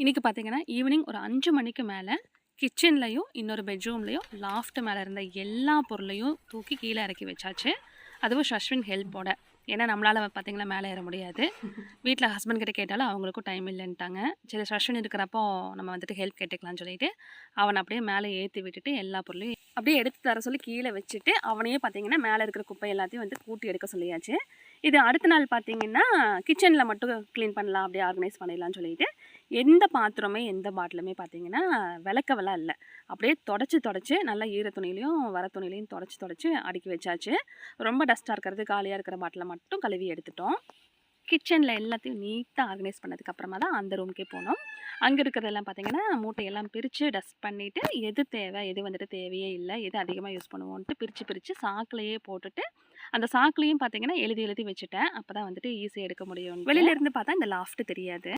இன்றைக்கி பார்த்தீங்கன்னா ஈவினிங் ஒரு அஞ்சு மணிக்கு மேலே கிச்சன்லையும் இன்னொரு பெட்ரூம்லேயும் லாஃப்ட் மேலே இருந்த எல்லா பொருளையும் தூக்கி கீழே இறக்கி வச்சாச்சு. அதுவும் ஷஸ்வின் ஹெல்ப்போட ஏன்னா நம்மளால் பார்த்தீங்கன்னா மேலே ஏற முடியாது. வீட்டில் ஹஸ்பண்ட் கிட்ட கேட்டாலும் அவங்களுக்கும் டைம் இல்லைன்ட்டாங்க சரி ஷஸ்வின் இருக்கிறப்போ நம்ம வந்துட்டு ஹெல்ப் கேட்டுக்கலாம்னு சொல்லிட்டு அவனை அப்படியே மேலே ஏற்றி விட்டுட்டு எல்லா பொருளையும் அப்படியே எடுத்து தர சொல்லி கீழே வச்சுட்டு அவனையே பார்த்திங்கன்னா மேலே இருக்கிற குப்பை எல்லாத்தையும் வந்து கூட்டி எடுக்க சொல்லியாச்சு. இது அடுத்த நாள் பார்த்தீங்கன்னா கிச்சனில் மட்டும் க்ளீன் பண்ணலாம் அப்படியே ஆர்கனைஸ் பண்ணிடலாம்னு சொல்லிட்டு எந்த பாத்திரமே எந்த பாட்டிலுமே பார்த்தீங்கன்னா விளக்கவெல்லாம் இல்லை. அப்படியே தொடச்சி தொடச்சி நல்லா ஈர துணிலையும் வர துணிலையும் தொடச்சி தொடச்சி அடுக்கி வச்சாச்சு. ரொம்ப டஸ்ட்டாக இருக்கிறது காலியாக இருக்கிற பாட்டிலை மட்டும் கழுவி எடுத்துட்டோம். கிச்சனில் எல்லாத்தையும் நீட்டாக ஆர்கனைஸ் பண்ணதுக்கு அப்புறமா தான் அந்த ரூம்க்கே போனோம். அங்கே இருக்கிறதெல்லாம் பார்த்தீங்கன்னா மூட்டையெல்லாம் பிரித்து டஸ்ட் பண்ணிவிட்டு எது தேவை எது வந்துட்டு தேவையே இல்லை எது அதிகமாக யூஸ் பண்ணுவோன்ட்டு பிரித்து பிரித்து சாக்கிலையே போட்டுட்டு அந்த சாக்குலேயும் பார்த்தீங்கன்னா எழுதி எழுதி வச்சுட்டேன். அப்போ தான் வந்துட்டு ஈஸியாக எடுக்க முடியும் வெளியிலேருந்து பார்த்தா இந்த லாஃப்ட் தெரியாது.